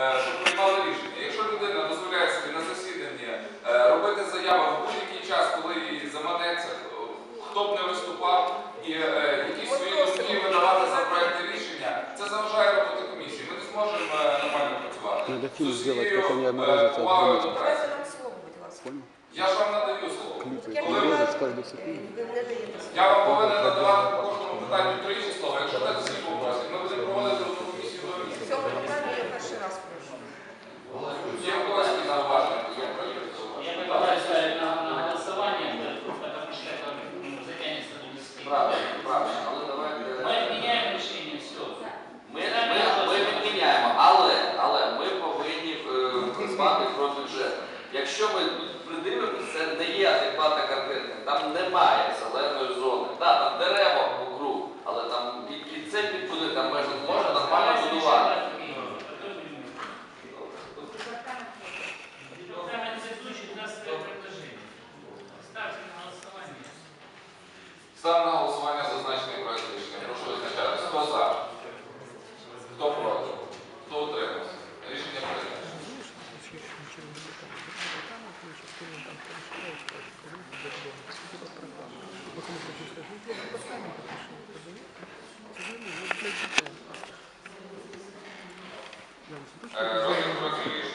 е, щоб приймали рішення. Якщо людина дозволяє собі на засіданні е, робити заяви в будь-який час, коли їй заманеться, хто б не виступав, і е, якісь свої думки видавати за проекти рішення, це заважає роботи комісії. Ми не зможемо нормально працювати. Повагою до праці. Я ж вам надаю слово. Я Коли вам повинен надавати по кожному питанню тричі слова. Якщо так Правильно, правильно, але давайте. Все. Ми, ми, ми відміняємо, але, але ми повинні е, про бюджет. Якщо ми придивимося, це не є адекватна картинка. Ставлю на голосування зазначений проект рішення. Прошу визначатися. Хто за? Хто проти? Хто утримався? Рішення прийнято. Е,